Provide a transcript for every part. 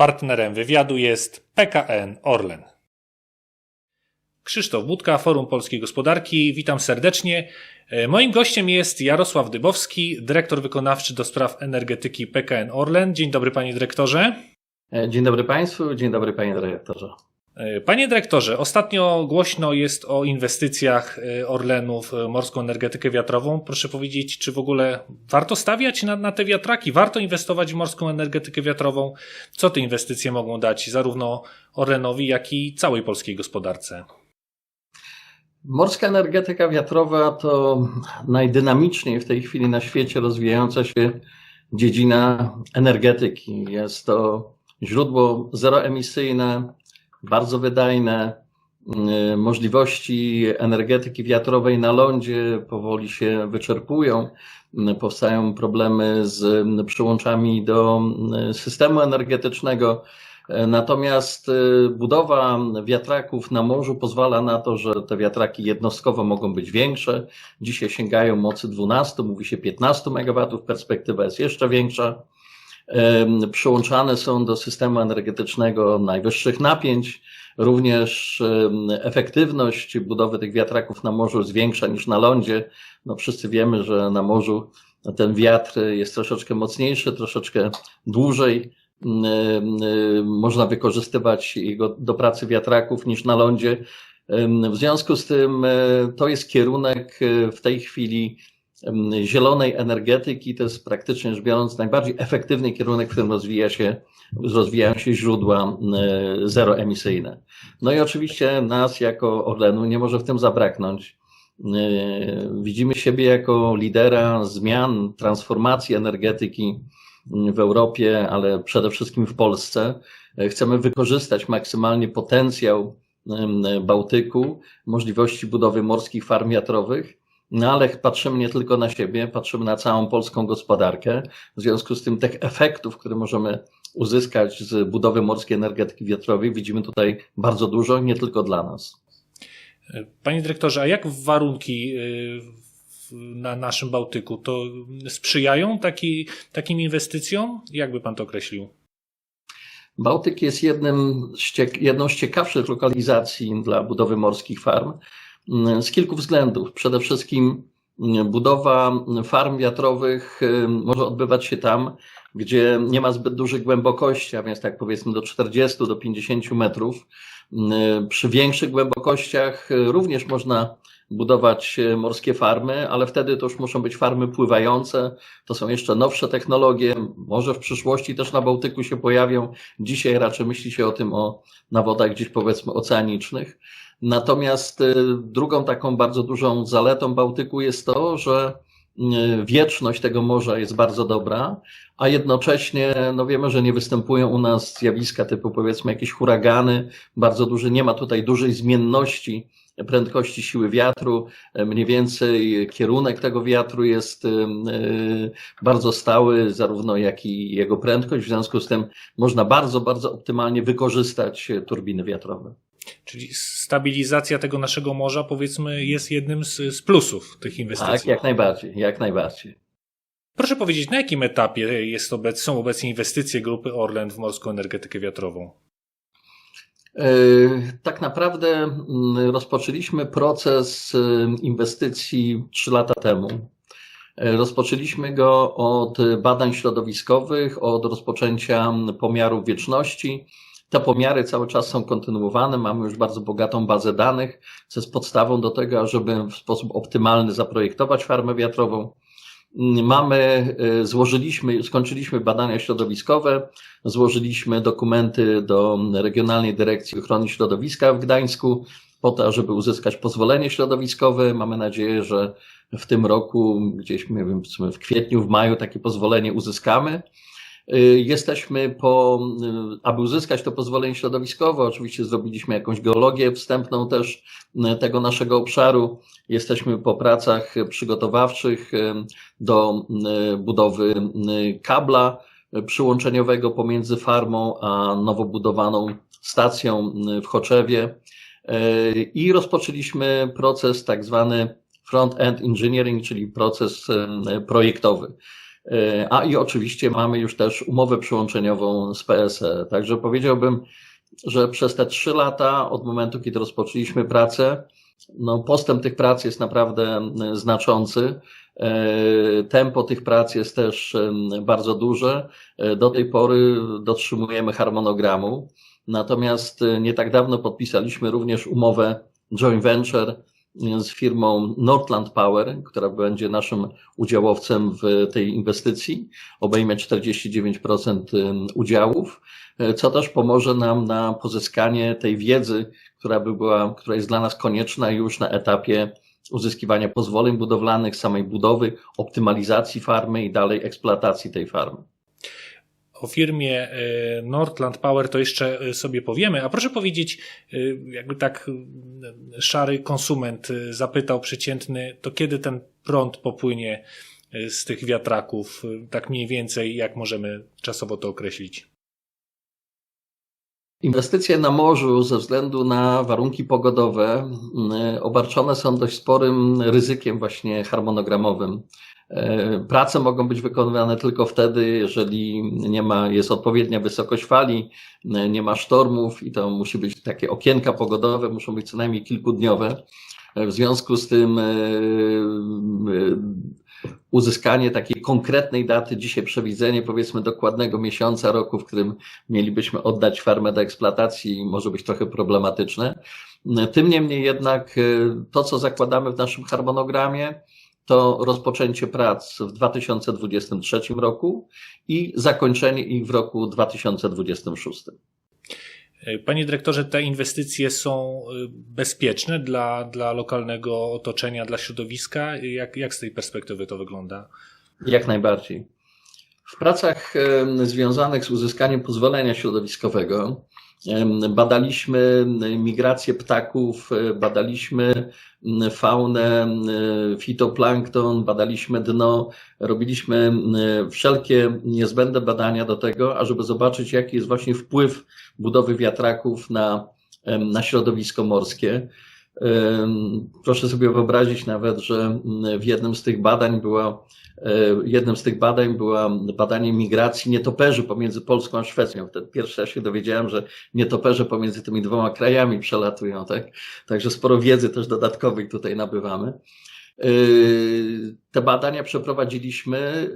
Partnerem wywiadu jest PKN Orlen. Krzysztof Budka, Forum Polskiej Gospodarki. Witam serdecznie. Moim gościem jest Jarosław Dybowski, dyrektor wykonawczy do spraw energetyki PKN Orlen. Dzień dobry panie dyrektorze. Dzień dobry państwu, dzień dobry panie dyrektorze. Panie dyrektorze, ostatnio głośno jest o inwestycjach Orlenu w morską energetykę wiatrową. Proszę powiedzieć, czy w ogóle warto stawiać na, na, te wiatraki? Warto inwestować w morską energetykę wiatrową? Co te inwestycje mogą dać zarówno Orlenowi, jak i całej polskiej gospodarce? Morska energetyka wiatrowa to najdynamiczniej w tej chwili na świecie rozwijająca się dziedzina energetyki. Jest to źródło zeroemisyjne, bardzo wydajne. Możliwości energetyki wiatrowej na lądzie powoli się wyczerpują. Powstają problemy z przyłączami do systemu energetycznego. Natomiast budowa wiatraków na morzu pozwala na to, że te wiatraki jednostkowo mogą być większe. Dzisiaj sięgają mocy 12, mówi się 15 MW, perspektywa jest jeszcze większa. Przyłączane są do systemu energetycznego najwyższych napięć. Również efektywność budowy tych wiatraków na morzu jest większa niż na lądzie. No wszyscy wiemy, że na morzu ten wiatr jest troszeczkę mocniejszy, troszeczkę dłużej można wykorzystywać go do pracy wiatraków niż na lądzie. W związku z tym to jest kierunek w tej chwili zielonej energetyki. To jest praktycznie rzecz biorąc najbardziej efektywny kierunek, w którym rozwija się, rozwijają się źródła zeroemisyjne. No i oczywiście nas jako Orlenu nie może w tym zabraknąć. Widzimy siebie jako lidera zmian, transformacji energetyki w Europie, ale przede wszystkim w Polsce. Chcemy wykorzystać maksymalnie potencjał Bałtyku, możliwości budowy morskich farm wiatrowych, no ale patrzymy nie tylko na siebie, patrzymy na całą polską gospodarkę. W związku z tym tych efektów, które możemy uzyskać z budowy morskiej energetyki wiatrowej, widzimy tutaj bardzo dużo, nie tylko dla nas. Panie dyrektorze, a jak warunki na naszym Bałtyku, to sprzyjają taki, takim inwestycjom? Jak by pan to określił? Bałtyk jest jednym jedną z ciekawszych lokalizacji dla budowy morskich farm z kilku względów. Przede wszystkim budowa farm wiatrowych może odbywać się tam, gdzie nie ma zbyt dużych głębokości, a więc tak powiedzmy do 40 do 50 metrów. Przy większych głębokościach również można budować e, morskie farmy, ale wtedy to już muszą być farmy pływające. To są jeszcze nowsze technologie. Może w przyszłości też na Bałtyku się pojawią. Dzisiaj raczej myśli się o tym o, na wodach gdzieś powiedzmy oceanicznych. Natomiast e, drugą taką bardzo dużą zaletą Bałtyku jest to, że e, wieczność tego morza jest bardzo dobra, a jednocześnie no wiemy, że nie występują u nas zjawiska typu powiedzmy jakieś huragany, bardzo duży, nie ma tutaj dużej zmienności prędkości siły wiatru. Mniej więcej kierunek tego wiatru jest e, bardzo stały, zarówno jak i jego prędkość. W związku z tym można bardzo, bardzo optymalnie wykorzystać turbiny wiatrowe. Czyli stabilizacja tego naszego morza, powiedzmy, jest jednym z, z plusów tych inwestycji. Tak, jak najbardziej, jak najbardziej. Proszę powiedzieć, na jakim etapie jest obec, są obecnie inwestycje grupy Orlen w morską energetykę wiatrową? E, tak naprawdę mm, rozpoczęliśmy proces e, inwestycji trzy lata temu. E, rozpoczęliśmy go od badań środowiskowych, od rozpoczęcia pomiarów wieczności. Te pomiary cały czas są kontynuowane. Mamy już bardzo bogatą bazę danych, co jest podstawą do tego, żeby w sposób optymalny zaprojektować farmę wiatrową. Mamy, y, złożyliśmy, skończyliśmy badania środowiskowe, złożyliśmy dokumenty do Regionalnej Dyrekcji Ochrony Środowiska w Gdańsku po to, żeby uzyskać pozwolenie środowiskowe. Mamy nadzieję, że w tym roku, gdzieś nie wiem, w kwietniu, w maju takie pozwolenie uzyskamy. Y, jesteśmy po, y, aby uzyskać to pozwolenie środowiskowe, oczywiście zrobiliśmy jakąś geologię wstępną też y, tego naszego obszaru. Jesteśmy po pracach przygotowawczych do budowy kabla przyłączeniowego pomiędzy farmą a nowo budowaną stacją w Choczewie i rozpoczęliśmy proces tak zwany front-end engineering, czyli proces projektowy. A i oczywiście mamy już też umowę przyłączeniową z PSE. Także powiedziałbym, że przez te trzy lata od momentu, kiedy rozpoczęliśmy pracę, no postęp tych prac jest naprawdę znaczący. Tempo tych prac jest też bardzo duże. Do tej pory dotrzymujemy harmonogramu. Natomiast nie tak dawno podpisaliśmy również umowę joint venture z firmą Northland Power, która będzie naszym udziałowcem w tej inwestycji. Obejmie 49% udziałów, co też pomoże nam na pozyskanie tej wiedzy, która by była, która jest dla nas konieczna już na etapie uzyskiwania pozwoleń budowlanych, samej budowy, optymalizacji farmy i dalej eksploatacji tej farmy. O firmie e, Nordland Power to jeszcze e, sobie powiemy, a proszę powiedzieć, e, jakby tak szary konsument zapytał przeciętny, to kiedy ten prąd popłynie z tych wiatraków, tak mniej więcej, jak możemy czasowo to określić? Inwestycje na morzu ze względu na warunki pogodowe obarczone są dość sporym ryzykiem właśnie harmonogramowym. E, prace mogą być wykonywane tylko wtedy, jeżeli nie ma, jest odpowiednia wysokość fali, e, nie ma sztormów i to musi być takie okienka pogodowe, muszą być co najmniej kilkudniowe. E, w związku z tym uzyskanie takiej konkretnej daty, dzisiaj przewidzenie powiedzmy dokładnego miesiąca roku, w którym mielibyśmy oddać farmę do eksploatacji, może być trochę problematyczne. Tym niemniej jednak to, co zakładamy w naszym harmonogramie, to rozpoczęcie prac w 2023 roku i zakończenie ich w roku 2026. Panie dyrektorze, te inwestycje są y, bezpieczne dla, dla lokalnego otoczenia, dla środowiska? Jak, jak z tej perspektywy to wygląda? Jak najbardziej. W pracach związanych z uzyskaniem pozwolenia środowiskowego Badaliśmy migrację ptaków, e, badaliśmy faunę, fitoplankton, badaliśmy dno, robiliśmy wszelkie niezbędne badania do tego, ażeby zobaczyć, jaki jest właśnie wpływ budowy wiatraków na, na środowisko morskie. Proszę sobie wyobrazić nawet, że w jednym z tych badań była, e, jednym z tych badań była badanie migracji nietoperzy pomiędzy Polską a Szwecją. Wtedy pierwszy raz się dowiedziałem, że nietoperze pomiędzy tymi dwoma krajami przelatują, tak? Także sporo wiedzy też dodatkowej tutaj nabywamy. E, te badania przeprowadziliśmy,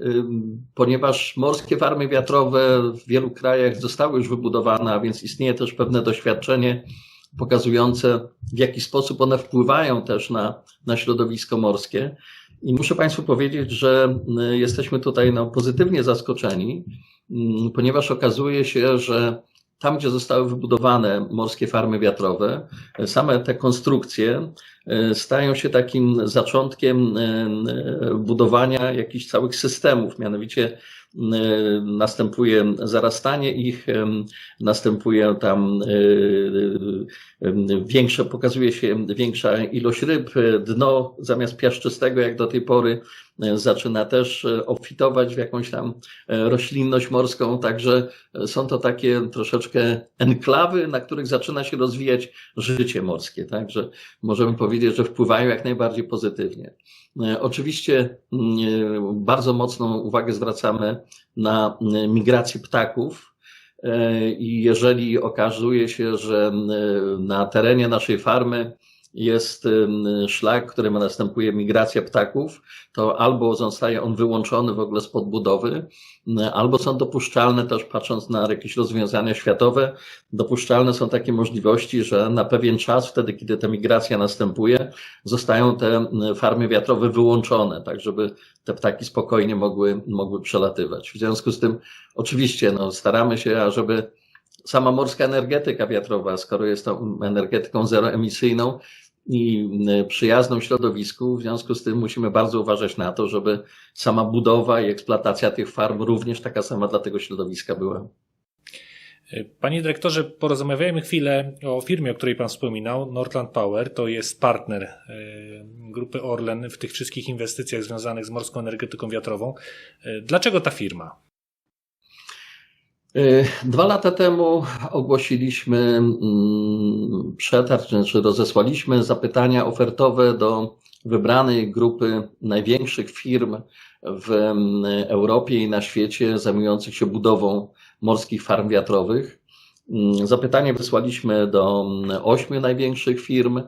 ponieważ morskie farmy wiatrowe w wielu krajach zostały już wybudowane, a więc istnieje też pewne doświadczenie pokazujące, w jaki sposób one wpływają też na, na środowisko morskie. I muszę Państwu powiedzieć, że y, jesteśmy tutaj no, pozytywnie zaskoczeni, mm, ponieważ okazuje się, że tam, gdzie zostały wybudowane morskie farmy wiatrowe, same te konstrukcje y, stają się takim zaczątkiem y, budowania jakichś całych systemów, mianowicie Y, następuje zarastanie ich, następuje tam y, większe, pokazuje się większa ilość ryb, dno zamiast piaszczystego jak do tej pory zaczyna też obfitować w jakąś tam roślinność morską, także są to takie troszeczkę enklawy, na których zaczyna się rozwijać życie morskie, także możemy powiedzieć, że wpływają jak najbardziej pozytywnie. E, oczywiście mm, bardzo mocną uwagę zwracamy na migrację ptaków. E, I jeżeli okazuje się, że na terenie naszej farmy jest szlak, którym następuje migracja ptaków, to albo zostaje on wyłączony w ogóle z podbudowy, albo są dopuszczalne też patrząc na jakieś rozwiązania światowe, dopuszczalne są takie możliwości, że na pewien czas, wtedy kiedy ta migracja następuje, zostają te farmy wiatrowe wyłączone, tak żeby te ptaki spokojnie mogły, mogły przelatywać. W związku z tym oczywiście no, staramy się, ażeby sama morska energetyka wiatrowa, skoro jest to energetyką zeroemisyjną, i e, przyjazną środowisku. W związku z tym musimy bardzo uważać na to, żeby sama budowa i eksploatacja tych farm również taka sama dla tego środowiska była. Panie dyrektorze, porozmawiajmy chwilę o firmie, o której Pan wspominał. Nordland Power to jest partner e, grupy Orlen w tych wszystkich inwestycjach związanych z morską energetyką wiatrową. E, dlaczego ta firma? Y, dwa lata temu ogłosiliśmy mm, przetarg, znaczy rozesłaliśmy zapytania ofertowe do wybranej grupy największych firm w Europie i na świecie zajmujących się budową morskich farm wiatrowych. Zapytanie wysłaliśmy do ośmiu największych firm.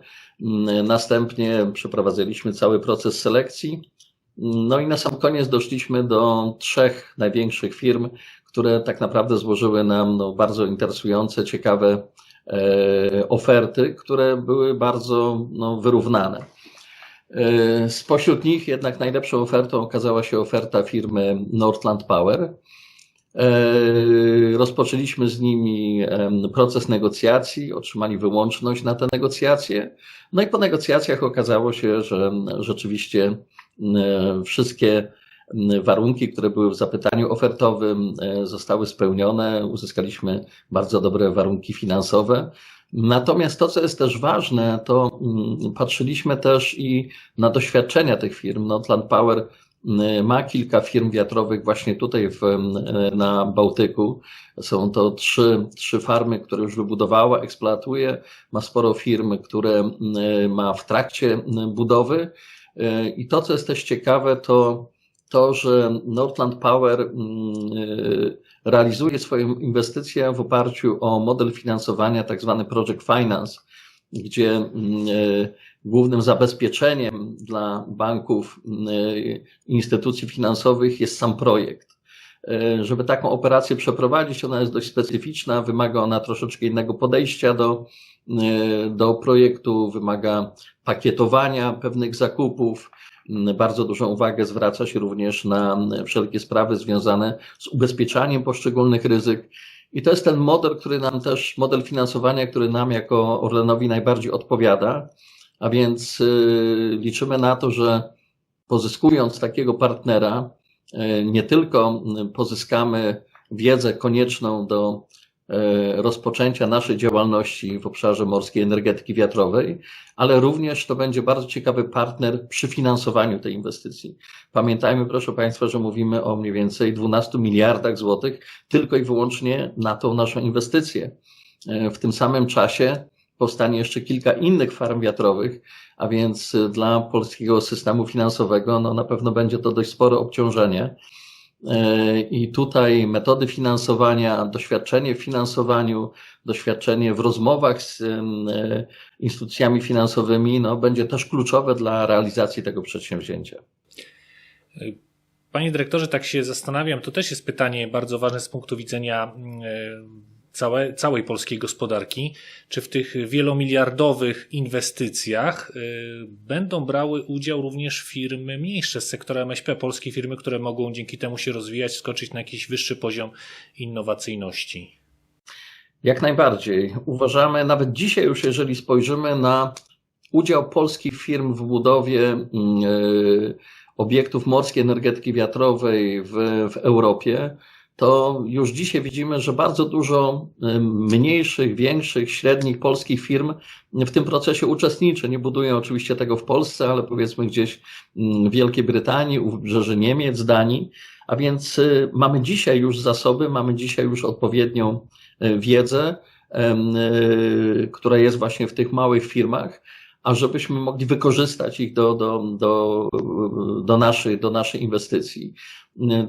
Następnie przeprowadziliśmy cały proces selekcji. No i na sam koniec doszliśmy do trzech największych firm, które tak naprawdę złożyły nam no, bardzo interesujące, ciekawe e, oferty, które były bardzo no, wyrównane. E, spośród nich jednak najlepszą ofertą okazała się oferta firmy Northland Power. E, rozpoczęliśmy z nimi proces negocjacji, otrzymali wyłączność na te negocjacje. No i po negocjacjach okazało się, że rzeczywiście wszystkie warunki, które były w zapytaniu ofertowym, e, zostały spełnione. Uzyskaliśmy bardzo dobre warunki finansowe. Natomiast to, co jest też ważne, to mm, patrzyliśmy też i na doświadczenia tych firm. Notland Power ma kilka firm wiatrowych właśnie tutaj w, na Bałtyku. Są to trzy, trzy farmy, które już wybudowała, eksploatuje. Ma sporo firm, które ma w trakcie budowy. E, I to, co jest też ciekawe, to to, że Northland Power mm, y, realizuje swoją inwestycję w oparciu o model finansowania tak zwany Project Finance, gdzie mm, y, głównym zabezpieczeniem dla banków, y, instytucji finansowych jest sam projekt. Żeby taką operację przeprowadzić, ona jest dość specyficzna, wymaga ona troszeczkę innego podejścia do, do projektu, wymaga pakietowania pewnych zakupów, bardzo dużą uwagę zwraca się również na wszelkie sprawy związane z ubezpieczaniem poszczególnych ryzyk. I to jest ten model, który nam też, model finansowania, który nam jako Orlenowi najbardziej odpowiada. A więc y, liczymy na to, że pozyskując takiego partnera, y, nie tylko pozyskamy wiedzę konieczną do E, rozpoczęcia naszej działalności w obszarze morskiej energetyki wiatrowej, ale również to będzie bardzo ciekawy partner przy finansowaniu tej inwestycji. Pamiętajmy, proszę Państwa, że mówimy o mniej więcej 12 miliardach złotych tylko i wyłącznie na tą naszą inwestycję. E, w tym samym czasie powstanie jeszcze kilka innych farm wiatrowych, a więc dla polskiego systemu finansowego no, na pewno będzie to dość spore obciążenie. E, I tutaj metody finansowania, doświadczenie w finansowaniu, doświadczenie w rozmowach z e, instytucjami finansowymi no, będzie też kluczowe dla realizacji tego przedsięwzięcia. Panie dyrektorze, tak się zastanawiam, to też jest pytanie bardzo ważne z punktu widzenia całe, całej polskiej gospodarki, czy w tych wielomiliardowych inwestycjach y, będą brały udział również firmy mniejsze z sektora MŚP, polskie firmy, które mogą dzięki temu się rozwijać, skoczyć na jakiś wyższy poziom innowacyjności? Jak najbardziej. Uważamy, nawet dzisiaj już jeżeli spojrzymy na udział polskich firm w budowie yy, obiektów morskiej energetyki wiatrowej w, w Europie, to już dzisiaj widzimy, że bardzo dużo mniejszych, większych, średnich polskich firm w tym procesie uczestniczy. Nie budują oczywiście tego w Polsce, ale powiedzmy gdzieś w Wielkiej Brytanii, u wybrzeży Niemiec, Danii. A więc y, mamy dzisiaj już zasoby, mamy dzisiaj już odpowiednią y, wiedzę, y, która jest właśnie w tych małych firmach a żebyśmy mogli wykorzystać ich do, do, do, do, naszej, do naszej inwestycji.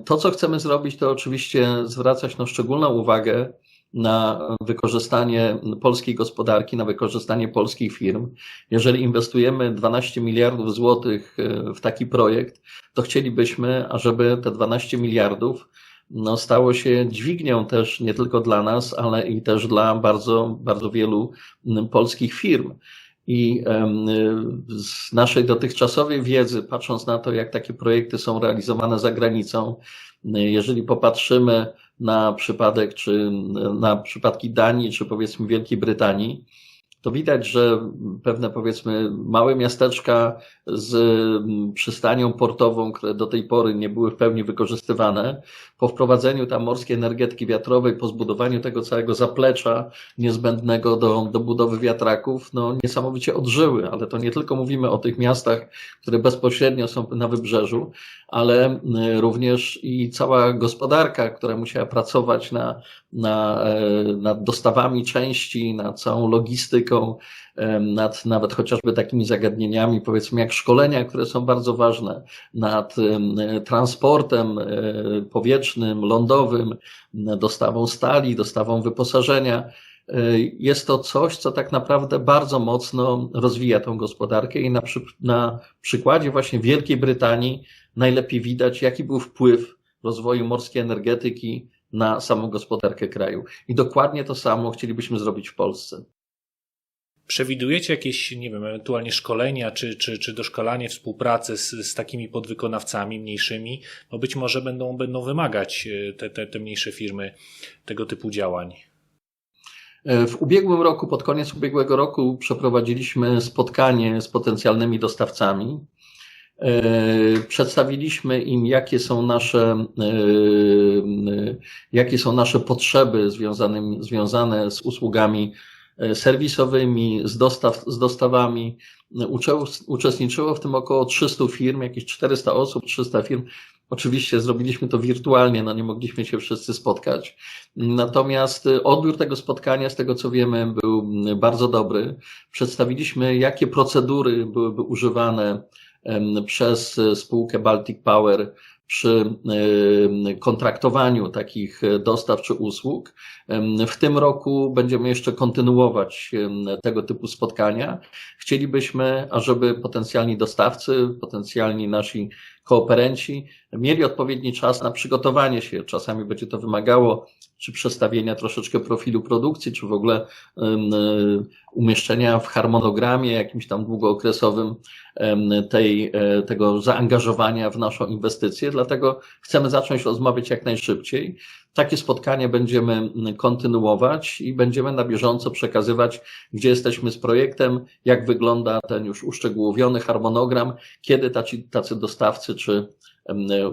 To, co chcemy zrobić, to oczywiście zwracać no, szczególną uwagę na wykorzystanie polskiej gospodarki, na wykorzystanie polskich firm. Jeżeli inwestujemy 12 miliardów złotych e, w taki projekt, to chcielibyśmy, ażeby te 12 miliardów no, stało się dźwignią też nie tylko dla nas, ale i też dla bardzo, bardzo wielu polskich firm. I z naszej dotychczasowej wiedzy, patrząc na to, jak takie projekty są realizowane za granicą, jeżeli popatrzymy na przypadek, czy na przypadki Danii, czy powiedzmy Wielkiej Brytanii, to widać, że pewne powiedzmy małe miasteczka z przystanią portową, które do tej pory nie były w pełni wykorzystywane, po wprowadzeniu tam morskiej energetyki wiatrowej, po zbudowaniu tego całego zaplecza niezbędnego do, do budowy wiatraków, no niesamowicie odżyły, ale to nie tylko mówimy o tych miastach, które bezpośrednio są na wybrzeżu, ale mm, również i cała gospodarka, która musiała pracować na, na, e, nad dostawami części, nad całą logistyką, nad nawet chociażby takimi zagadnieniami, powiedzmy jak szkolenia, które są bardzo ważne, nad transportem e, powietrznym, lądowym, dostawą stali, dostawą wyposażenia. E, jest to coś, co tak naprawdę bardzo mocno rozwija tą gospodarkę i na, przy, na przykładzie właśnie Wielkiej Brytanii najlepiej widać, jaki był wpływ rozwoju morskiej energetyki na samą gospodarkę kraju. I dokładnie to samo chcielibyśmy zrobić w Polsce. Przewidujecie jakieś, nie wiem, ewentualnie szkolenia czy, czy, czy doszkalanie współpracy z, z takimi podwykonawcami mniejszymi? Bo być może będą, będą wymagać e, te, te, te mniejsze firmy tego typu działań. E, w ubiegłym roku, pod koniec ubiegłego roku, przeprowadziliśmy spotkanie z potencjalnymi dostawcami. E, przedstawiliśmy im, jakie są nasze, jakie są nasze potrzeby związane, związane z usługami serwisowymi, z, dostaw, z dostawami. Uczestniczyło w tym około 300 firm, jakieś 400 osób, 300 firm. Oczywiście zrobiliśmy to wirtualnie, no nie mogliśmy się wszyscy spotkać. Natomiast odbiór tego spotkania, z tego co wiemy, był bardzo dobry. Przedstawiliśmy, jakie procedury byłyby używane przez spółkę Baltic Power przy kontraktowaniu takich dostaw czy usług. W tym roku będziemy jeszcze kontynuować tego typu spotkania. Chcielibyśmy, ażeby potencjalni dostawcy, potencjalni nasi kooperenci mieli odpowiedni czas na przygotowanie się. Czasami będzie to wymagało czy przestawienia troszeczkę profilu produkcji, czy w ogóle umieszczenia w harmonogramie jakimś tam długookresowym tej, e, tego zaangażowania w naszą inwestycję. Dlatego chcemy zacząć rozmawiać jak najszybciej. Takie spotkanie będziemy kontynuować i będziemy na bieżąco przekazywać, gdzie jesteśmy z projektem, jak wygląda ten już uszczegółowiony harmonogram, kiedy tacy, dostawcy czy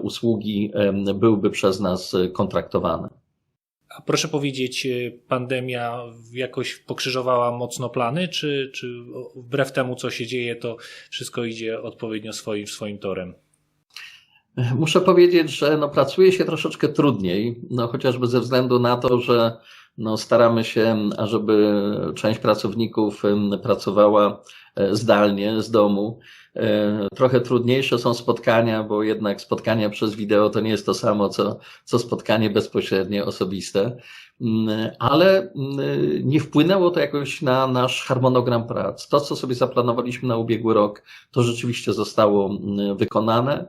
usługi byłyby przez nas kontraktowane. A proszę powiedzieć, y, pandemia jakoś pokrzyżowała mocno plany, czy, czy wbrew temu, co się dzieje, to wszystko idzie odpowiednio swoim, swoim torem? Muszę powiedzieć, że no, pracuje się troszeczkę trudniej, no, chociażby ze względu na to, że no, staramy się, ażeby część pracowników pracowała e, zdalnie z domu. E, trochę trudniejsze są spotkania, bo jednak spotkania przez wideo to nie jest to samo, co, co spotkanie bezpośrednie, osobiste. Mm, ale mm, nie wpłynęło to jakoś na nasz harmonogram prac. To, co sobie zaplanowaliśmy na ubiegły rok, to rzeczywiście zostało mm, wykonane.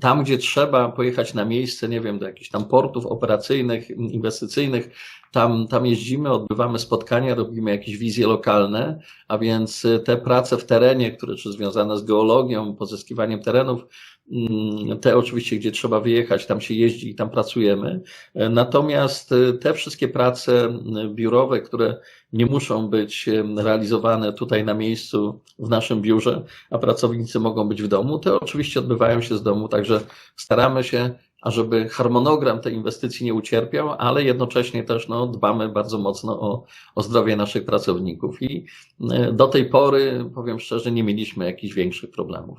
Tam, gdzie trzeba pojechać na miejsce, nie wiem, do jakichś tam portów operacyjnych, inwestycyjnych, tam, tam jeździmy, odbywamy spotkania, robimy jakieś wizje lokalne, a więc te prace w terenie, które czy związane z geologią, pozyskiwaniem terenów, Mm, te oczywiście, gdzie trzeba wyjechać, tam się jeździ i tam pracujemy. Natomiast e, te wszystkie prace biurowe, które nie muszą być realizowane tutaj na miejscu w naszym biurze, a pracownicy mogą być w domu, te oczywiście odbywają się z domu, także staramy się ażeby harmonogram tej inwestycji nie ucierpiał, ale jednocześnie też no, dbamy bardzo mocno o, o zdrowie naszych pracowników. I e, do tej pory, powiem szczerze, nie mieliśmy jakichś większych problemów.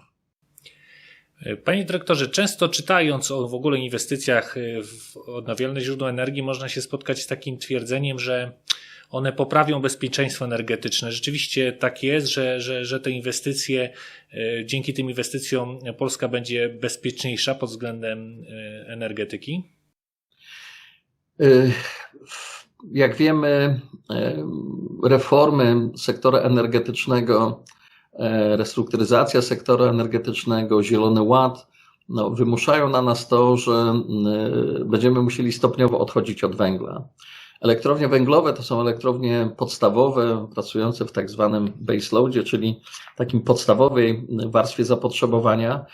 Panie dyrektorze, często czytając o w ogóle inwestycjach w odnawialne źródła energii, można się spotkać z takim twierdzeniem, że one poprawią bezpieczeństwo energetyczne. Rzeczywiście tak jest, że, że, że te inwestycje, e, dzięki tym inwestycjom Polska będzie bezpieczniejsza pod względem e, energetyki? E, jak wiemy, reformy sektora energetycznego restrukturyzacja sektora energetycznego, Zielony Ład, no, wymuszają na nas to, że będziemy musieli stopniowo odchodzić od węgla. Elektrownie węglowe to są elektrownie podstawowe, pracujące w tak zwanym baseloadzie, czyli takim podstawowej warstwie zapotrzebowania,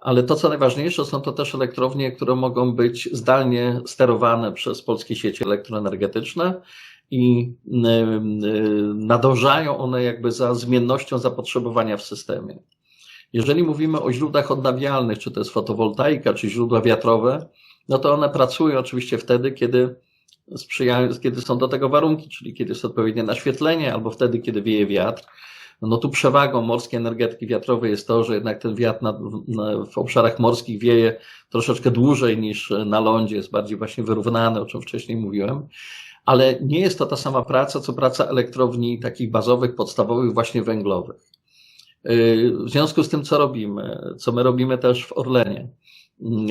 ale to, co najważniejsze, są to też elektrownie, które mogą być zdalnie sterowane przez polskie sieci elektroenergetyczne i y, y, nadążają one jakby za zmiennością zapotrzebowania w systemie. Jeżeli mówimy o źródłach odnawialnych, czy to jest fotowoltaika, czy źródła wiatrowe, no to one pracują oczywiście wtedy, kiedy sprzyjają, kiedy są do tego warunki, czyli kiedy jest odpowiednie naświetlenie, albo wtedy, kiedy wieje wiatr. No tu przewagą morskiej energetyki wiatrowej jest to, że jednak ten wiatr na, na, w obszarach morskich wieje troszeczkę dłużej niż na lądzie, jest bardziej właśnie wyrównany, o czym wcześniej mówiłem ale nie jest to ta sama praca, co praca elektrowni takich bazowych, podstawowych, właśnie węglowych. W związku z tym, co robimy, co my robimy też w Orlenie,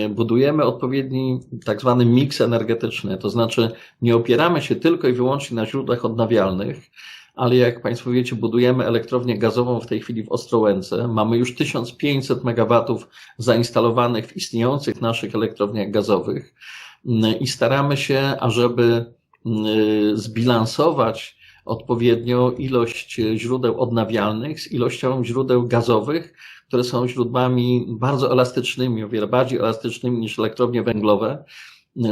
budujemy odpowiedni tak zwany miks energetyczny, to znaczy nie opieramy się tylko i wyłącznie na źródłach odnawialnych, ale jak Państwo wiecie, budujemy elektrownię gazową w tej chwili w Ostrołęce. Mamy już 1500 megawatów zainstalowanych w istniejących naszych elektrowniach gazowych i staramy się, ażeby zbilansować odpowiednio ilość źródeł odnawialnych z ilością źródeł gazowych, które są źródłami bardzo elastycznymi, o wiele bardziej elastycznymi niż elektrownie węglowe.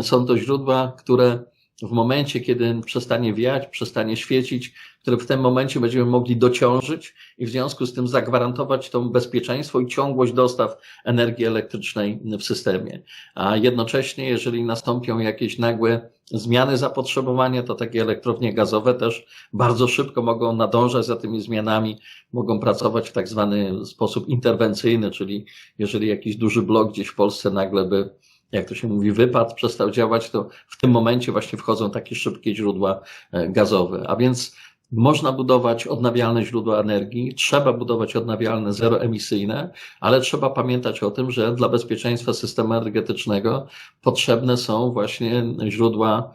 Są to źródła, które w momencie, kiedy przestanie wiać, przestanie świecić, które w tym momencie będziemy mogli dociążyć i w związku z tym zagwarantować to bezpieczeństwo i ciągłość dostaw energii elektrycznej w systemie. A jednocześnie, jeżeli nastąpią jakieś nagłe zmiany zapotrzebowania, to takie elektrownie gazowe też bardzo szybko mogą nadążać za tymi zmianami, mogą pracować w tak zwany sposób interwencyjny, czyli jeżeli jakiś duży blok gdzieś w Polsce nagle by jak to się mówi, wypad przestał działać, to w tym momencie właśnie wchodzą takie szybkie źródła e, gazowe. A więc można budować odnawialne źródła energii, trzeba budować odnawialne, zeroemisyjne, ale trzeba pamiętać o tym, że dla bezpieczeństwa systemu energetycznego potrzebne są właśnie źródła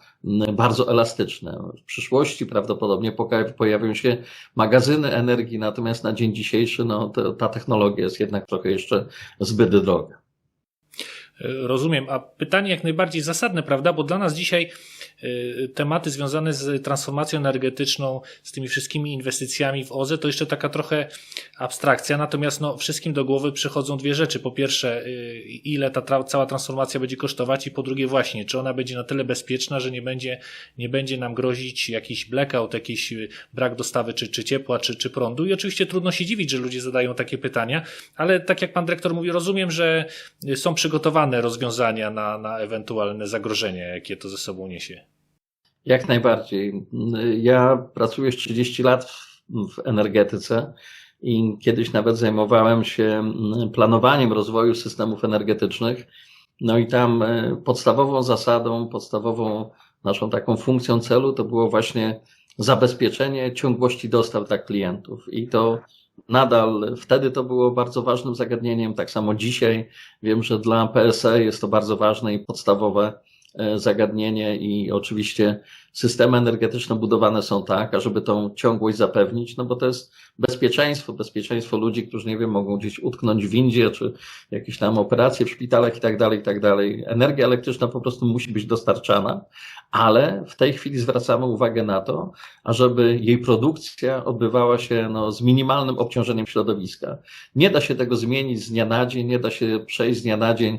bardzo elastyczne. W przyszłości prawdopodobnie pojawią się magazyny energii, natomiast na dzień dzisiejszy no, ta technologia jest jednak trochę jeszcze zbyt droga. Rozumiem. A pytanie jak najbardziej zasadne, prawda? Bo dla nas dzisiaj y, tematy związane z transformacją energetyczną, z tymi wszystkimi inwestycjami w OZE, to jeszcze taka trochę abstrakcja. Natomiast no, wszystkim do głowy przychodzą dwie rzeczy. Po pierwsze, y, ile ta tra cała transformacja będzie kosztować i po drugie właśnie, czy ona będzie na tyle bezpieczna, że nie będzie, nie będzie nam grozić jakiś blackout, jakiś brak dostawy czy, czy ciepła, czy, czy prądu. I oczywiście trudno się dziwić, że ludzie zadają takie pytania, ale tak jak pan dyrektor mówi, rozumiem, że są przygotowane rozwiązania na, na ewentualne zagrożenia, jakie to ze sobą niesie. Jak najbardziej. Ja pracuję już 30 lat w, w energetyce i kiedyś nawet zajmowałem się planowaniem rozwoju systemów energetycznych. No i tam e, podstawową zasadą, podstawową naszą taką funkcją celu to było właśnie zabezpieczenie ciągłości dostaw dla klientów. I to nadal wtedy to było bardzo ważnym zagadnieniem. Tak samo dzisiaj wiem, że dla PSE jest to bardzo ważne i podstawowe zagadnienie i oczywiście systemy energetyczne budowane są tak, ażeby tą ciągłość zapewnić, no bo to jest bezpieczeństwo, bezpieczeństwo ludzi, którzy nie wiem, mogą gdzieś utknąć w windzie, czy jakieś tam operacje w szpitalach i tak dalej, i tak dalej. Energia elektryczna po prostu musi być dostarczana, ale w tej chwili zwracamy uwagę na to, ażeby jej produkcja odbywała się no, z minimalnym obciążeniem środowiska. Nie da się tego zmienić z dnia na dzień, nie da się przejść z dnia na dzień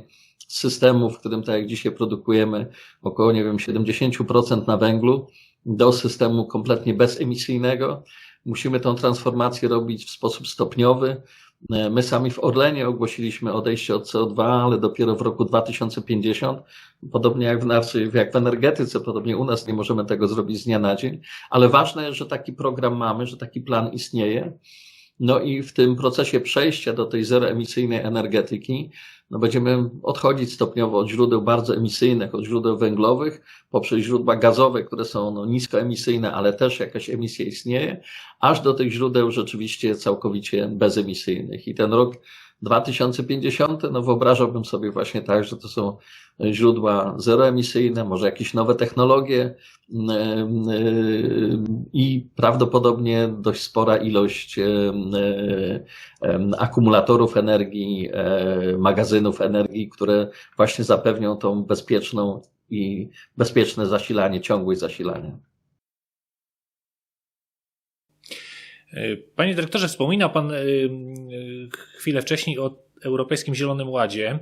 systemu, w którym tak jak dzisiaj produkujemy około, nie wiem, 70% na węglu, do systemu kompletnie bezemisyjnego. Musimy tą transformację robić w sposób stopniowy. My sami w Orlenie ogłosiliśmy odejście od CO2, ale dopiero w roku 2050. Podobnie jak w, jak w energetyce, podobnie u nas nie możemy tego zrobić z dnia na dzień, ale ważne jest, że taki program mamy, że taki plan istnieje. No i w tym procesie przejścia do tej zeroemisyjnej energetyki no będziemy odchodzić stopniowo od źródeł bardzo emisyjnych, od źródeł węglowych, poprzez źródła gazowe, które są no, niskoemisyjne, ale też jakaś emisja istnieje, aż do tych źródeł rzeczywiście całkowicie bezemisyjnych. I ten rok 2050, no wyobrażałbym sobie właśnie tak, że to są źródła zeroemisyjne, może jakieś nowe technologie mm, mm, i prawdopodobnie dość spora ilość akumulatorów energii, e, magazynów energii, które właśnie zapewnią tą bezpieczną i bezpieczne zasilanie, ciągłość zasilania. Panie dyrektorze, wspominał Pan y, y, chwilę wcześniej o Europejskim Zielonym Ładzie,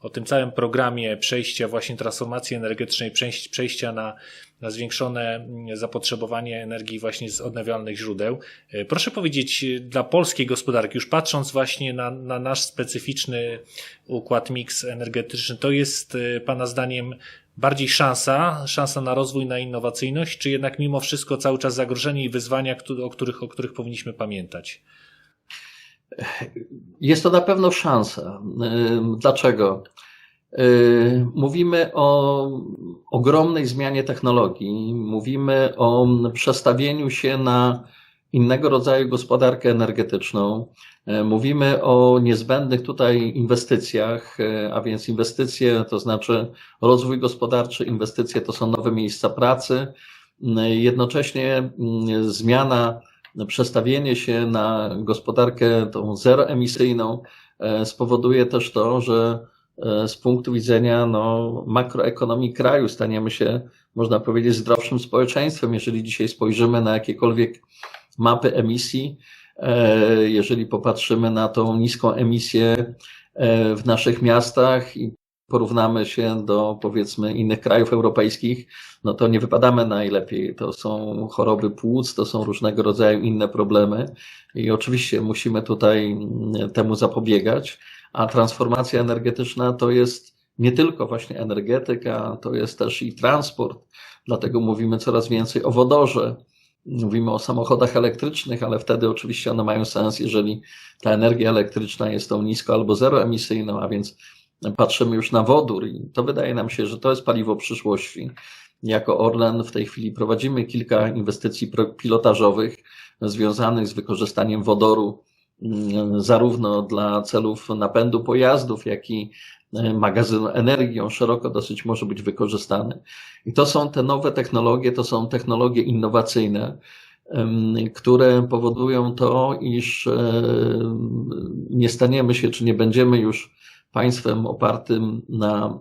o tym całym programie przejścia właśnie transformacji energetycznej, przejścia na, na zwiększone zapotrzebowanie energii właśnie z odnawialnych źródeł. Y, proszę powiedzieć, dla polskiej gospodarki, już patrząc właśnie na, na nasz specyficzny układ miks energetyczny, to jest Pana zdaniem bardziej szansa, szansa na rozwój, na innowacyjność, czy jednak mimo wszystko cały czas zagrożenie i wyzwania, o których, o których powinniśmy pamiętać? Jest to na pewno szansa. Dlaczego? Y, Mówimy o ogromnej zmianie technologii, mówimy o przestawieniu się na innego rodzaju gospodarkę energetyczną. Y, Mówimy o niezbędnych tutaj inwestycjach, y, a więc inwestycje to znaczy rozwój gospodarczy, inwestycje to są nowe miejsca pracy. Jednocześnie y, zmiana, przestawienie się na gospodarkę tą zeroemisyjną y, spowoduje też to, że e, z punktu widzenia no, makroekonomii kraju staniemy się, można powiedzieć, zdrowszym społeczeństwem. Jeżeli dzisiaj spojrzymy na jakiekolwiek mapy emisji, e, jeżeli popatrzymy na tą niską emisję e, w naszych miastach i porównamy się do powiedzmy innych krajów europejskich, no to nie wypadamy najlepiej. To są choroby płuc, to są różnego rodzaju inne problemy i oczywiście musimy tutaj mm, temu zapobiegać a transformacja energetyczna to jest nie tylko właśnie energetyka, to jest też i transport. Dlatego mówimy coraz więcej o wodorze. Mówimy o samochodach elektrycznych, ale wtedy oczywiście one mają sens, jeżeli ta energia elektryczna jest tą nisko albo zeroemisyjną, a więc patrzymy już na wodór i to wydaje nam się, że to jest paliwo przyszłości. Jako Orlen w tej chwili prowadzimy kilka inwestycji pilotażowych związanych z wykorzystaniem wodoru mm, zarówno dla celów napędu pojazdów, jak i e, magazynu energii. On szeroko dosyć może być wykorzystany. I to są te nowe technologie, to są technologie innowacyjne, które powodują to, iż e, nie staniemy się, czy nie będziemy już państwem opartym na e,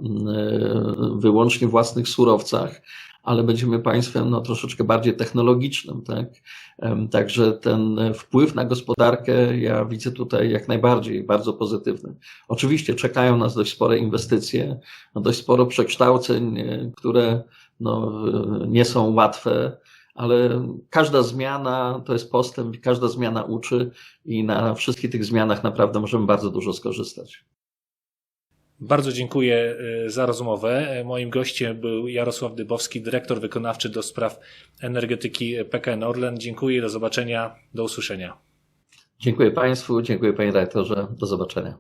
wyłącznie własnych surowcach, ale będziemy państwem no, troszeczkę bardziej technologicznym, tak? Także ten wpływ na gospodarkę ja widzę tutaj jak najbardziej bardzo pozytywny. Oczywiście czekają nas dość spore inwestycje, no, dość sporo przekształceń, e, które no, e, nie są łatwe, ale każda zmiana to jest postęp, każda zmiana uczy i na wszystkich tych zmianach naprawdę możemy bardzo dużo skorzystać. Bardzo dziękuję y, za rozmowę. E, Moim gościem był Jarosław Dybowski, dyrektor wykonawczy do spraw energetyki PKN Orlen. Dziękuję do zobaczenia, do usłyszenia. Dziękuję Państwu, dziękuję Panie Dyrektorze, do zobaczenia.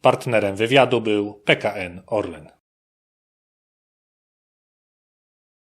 Partnerem wywiadu był PKN Orlen.